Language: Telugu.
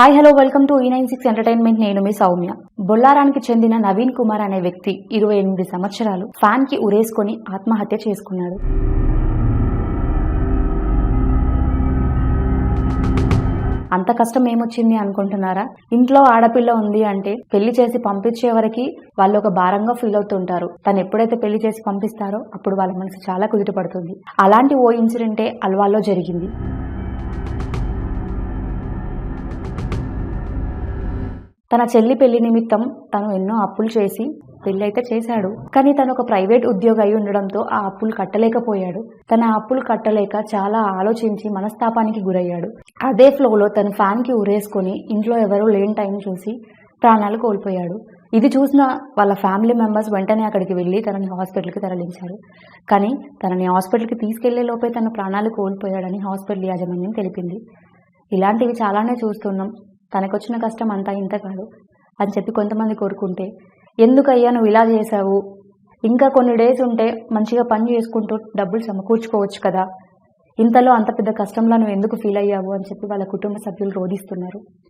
హాయ్ హలో వెల్కమ్ టు ఈ నైన్ సిక్స్ ఎంటర్టైన్మెంట్ నేను మీ సౌమ్య. బొల్లారానికి చెందిన నవీన్ కుమార్ అనే వ్యక్తి ఇరవై ఎనిమిది సంవత్సరాలు ఫ్యాన్కి ఉరేసుకొని ఆత్మహత్య చేసుకున్నాడు. అంత కష్టం ఏమొచ్చింది అనుకుంటున్నారా? ఇంట్లో ఆడపిల్ల ఉంది అంటే పెళ్ళి చేసి పంపించే వరకు వాళ్ళు ఒక భారంగా ఫీల్ అవుతుంటారు. తను ఎప్పుడైతే పెళ్ళి చేసి పంపిస్తారో అప్పుడు వాళ్ళ మనసు చాలా కుదుట పడుతుంది అలాంటి ఓ ఇన్సిడెంటే అల్వాల్లో జరిగింది. తన చెల్లి పెళ్ళి నిమిత్తం తను ఎన్నో అప్పులు చేసి పెళ్ళి అయితే చేశాడు. కానీ తను ఒక ప్రైవేట్ ఉద్యోగి అయి ఉండడంతో ఆ అప్పులు కట్టలేకపోయాడు. తన అప్పులు కట్టలేక చాలా ఆలోచించి మనస్తాపానికి గురయ్యాడు. అదే ఫ్లోలో తను ఫ్యాన్కి ఉరేసుకొని ఇంట్లో ఎవరూ లేని టైం చూసి ప్రాణాలు కోల్పోయాడు. ఇది చూసిన వాళ్ళ ఫ్యామిలీ మెంబర్స్ వెంటనే అక్కడికి వెళ్ళి తనని హాస్పిటల్కి తరలించారు. కానీ తనని హాస్పిటల్కి తీసుకెళ్ళే లోపే తన ప్రాణాలు కోల్పోయాడని హాస్పిటల్ యాజమాన్యం తెలిపింది. ఇలాంటివి చాలానే చూస్తున్నాం. తనకొచ్చిన కష్టం అంతా ఇంత కాదు అని చెప్పి కొంతమంది కోరుకుంటే ఎందుకయ్యా నువ్వు ఇలా చేశావు? ఇంకా కొన్ని డేస్ ఉంటే మంచిగా పని చేసుకుంటూ డబ్బులు సమకూర్చుకోవచ్చు కదా. ఇంతలో అంత పెద్ద కష్టంలో నువ్వు ఎందుకు ఫీల్ అయ్యావు? అని చెప్పి వాళ్ళ కుటుంబ సభ్యులు రోధిస్తున్నారు.